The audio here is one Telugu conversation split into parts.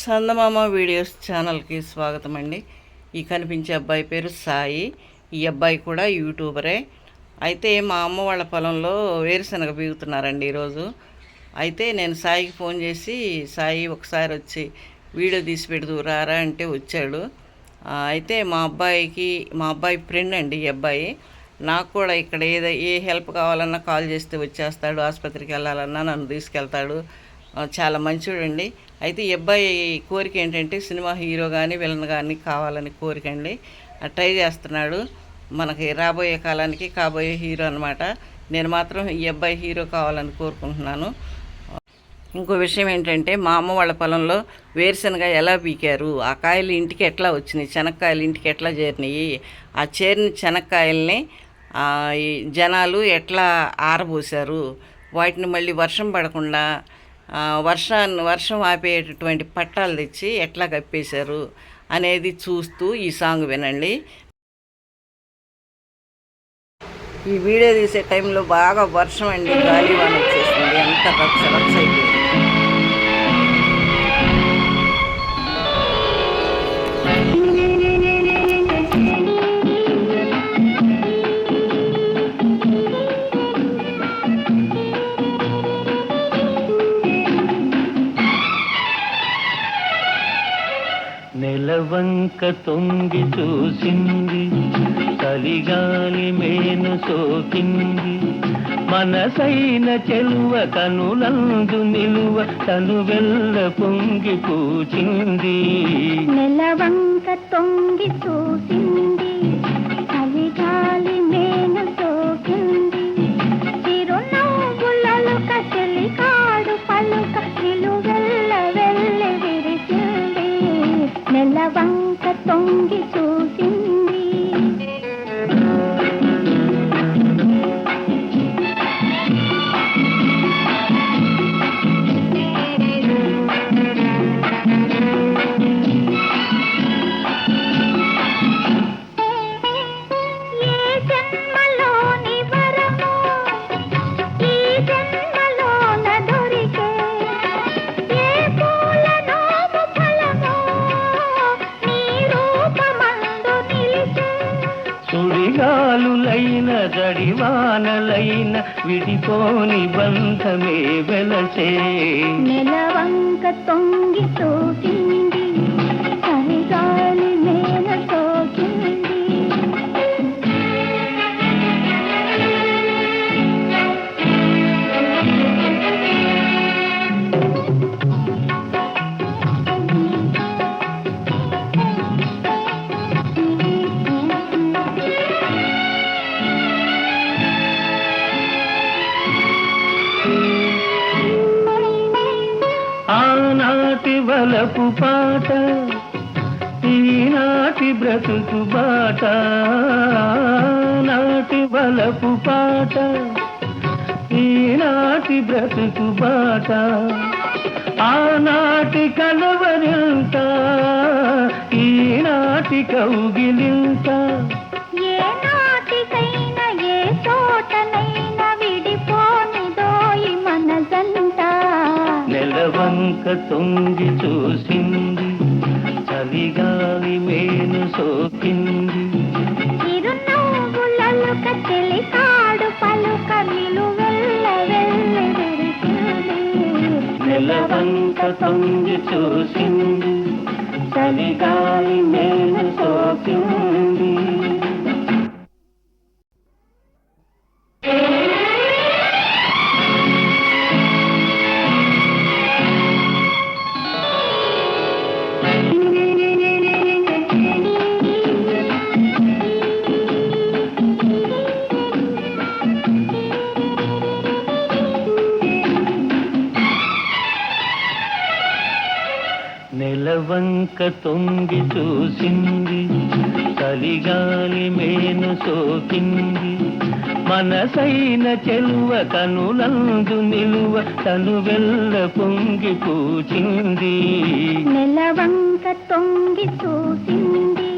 చందమామ వీడియోస్ ఛానల్కి స్వాగతం అండి ఈ కనిపించే అబ్బాయి పేరు సాయి. ఈ అబ్బాయి కూడా యూట్యూబరే. అయితే మా అమ్మ వాళ్ళ పొలంలో వేరుశనగ బీగుతున్నారండి ఈరోజు. అయితే నేను సాయికి ఫోన్ చేసి సాయి ఒకసారి వచ్చి వీడియో తీసి పెడుతూ రారా అంటే వచ్చాడు. అయితే మా అబ్బాయికి మా అబ్బాయి ఫ్రెండ్ అండి ఈ అబ్బాయి. నాకు కూడా ఇక్కడ ఏదో ఏ హెల్ప్ కావాలన్నా కాల్ చేస్తే వచ్చేస్తాడు ఆసుపత్రికి వెళ్ళాలన్నా నన్ను తీసుకెళ్తాడు. చాలా మంచివాడండి అయితే ఈ అబ్బాయి కోరిక ఏంటంటే సినిమా హీరో కానీ విలన్ కానీ కావాలని కోరిక అండి. ఆ, ట్రై చేస్తున్నాడు. మనకి రాబోయే కాలానికి కాబోయే హీరో అనమాట నేను మాత్రం ఈ అబ్బాయి హీరో కావాలని కోరుకుంటున్నాను. ఇంకో విషయం ఏంటంటే మా అమ్మ వాళ్ళ పొలంలో వేరుశనగ ఎలా పీకారు? ఆ కాయలు ఇంటికి ఎట్లా వచ్చినాయి? శనక్కాయలు ఇంటికి ఎట్లా చేరినాయి? ఆ చేరిన శనక్కాయల్ని జనాలు ఎట్లా ఆరబోసారు? వాటిని మళ్ళీ వర్షం పడకుండా వర్షాన్ని వర్షం ఆపేటటువంటి పట్టాలు తెచ్చి ఎట్లా కప్పేశారు అనేది చూస్తూ ఈ సాంగ్ వినండి. ఈ వీడియో తీసే టైంలో బాగా వర్షం అండి గాలి వాన వచ్చేసింది అంత రక్ష రక్ష అయిపోయింది. నెలవంక తొంగి చూసింది చలిగాలి మేను సోకింది. మనసైన చెలువ కనులందు నిలువ తను వెళ్ళ పొంగి పూచింది. నెలవంక తొంగి చూసింది జడివానలైన విడిపోని బంధమే వెలసే నెలవంక తొంగి చూసింది ఆనాటి పాట ఈనాటి బ్రతుకు బాట నాటి బలపు పాట ఈనాటి బ్రతుకు బాట. ఆనాటి కలవరింత ఈనాటి కౌగిలింత నెలవంక తొంగి చూసింది. చలిగాలి మేను సోకింది. నెలవంక తొంగి చూసింది. చలిగాలి మేను నెలవంక తొంగి చూసింది చలిగాలి మేను సోకింది. మనసైన చెలువ కనులందు నిలువ తను వెళ్ళ పొంగి పూచింది. నెలవంక తొంగి చూసింది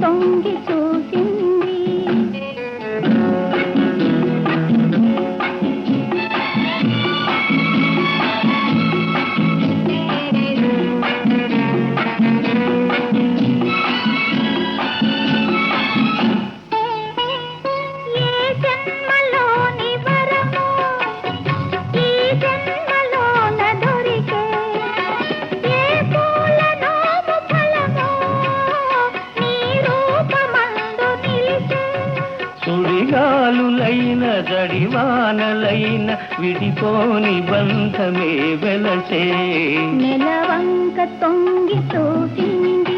తొంగి చూసింది సుడిగాలులైన జడివానలైన విడిపోని బంధమే వెలసే. నెలవంక తొంగి చూసింది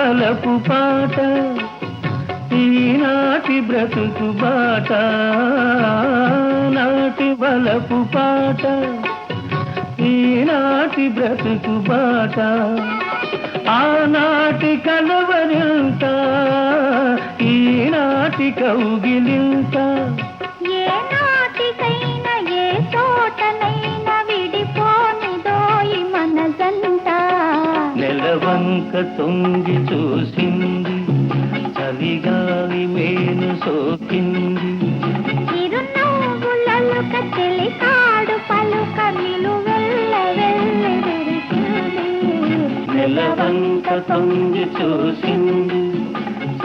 ఆనాటి పాట ఈనాటి బ్రతుకు బాట. నాటి బలపు పాట ఈనాటి బ్రతుకు బాట. ఆనాటి కలవరింత ఈనాటి కౌగిలింత. ఏ తొంగి చూసింది. చలిగాలి మేను సోకింది. నెలవంక తొంగి చూసింది.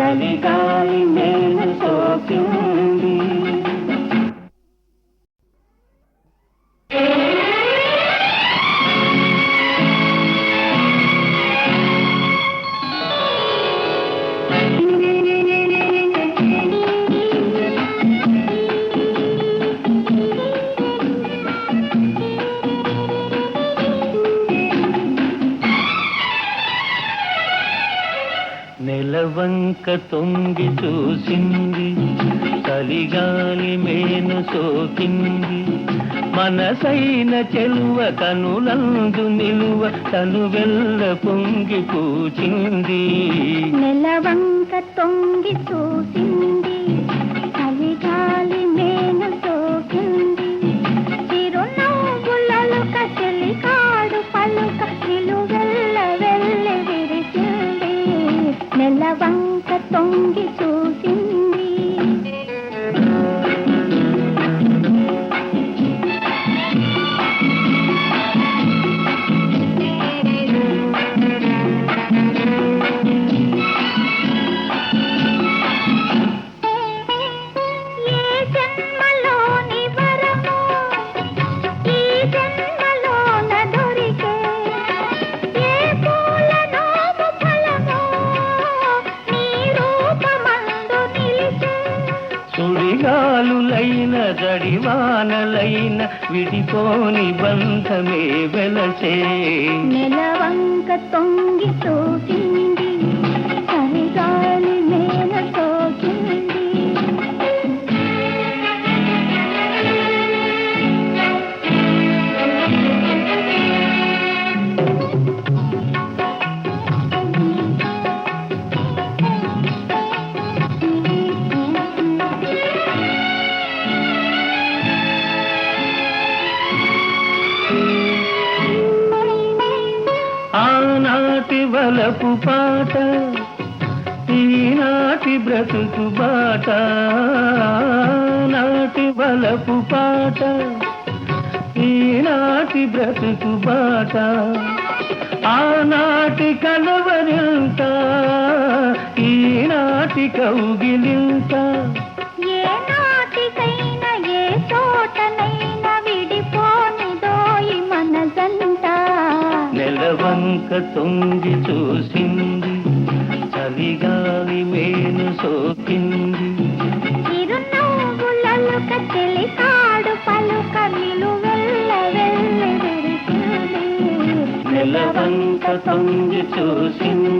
చలిగాలి మేను సోకింది. నెలవంక తొంగి చూసింది చలిగాలి మేను సోకింది. మనసైన చెలువ కనులందు నిలువ తను వెళ్ళ పొంగి పూచింది. నెలవంక తొంగి చూసింది సుడిగాలులైన విడిపోని బంధమే వెలసే. నెలవంక తొంగి చూసింది వలపు పాట ఈనాటి బ్రతుకు బాట నాటి బలపు పాట ఈనాటి బ్రతుకు బాట ఆనాటి కలవరింత ఈనాటి కౌగిలింత. నెలవంక తొంగి చూసింది చలిగాలి మేను సోకింది. నెలవంక తొంగి చూసింది.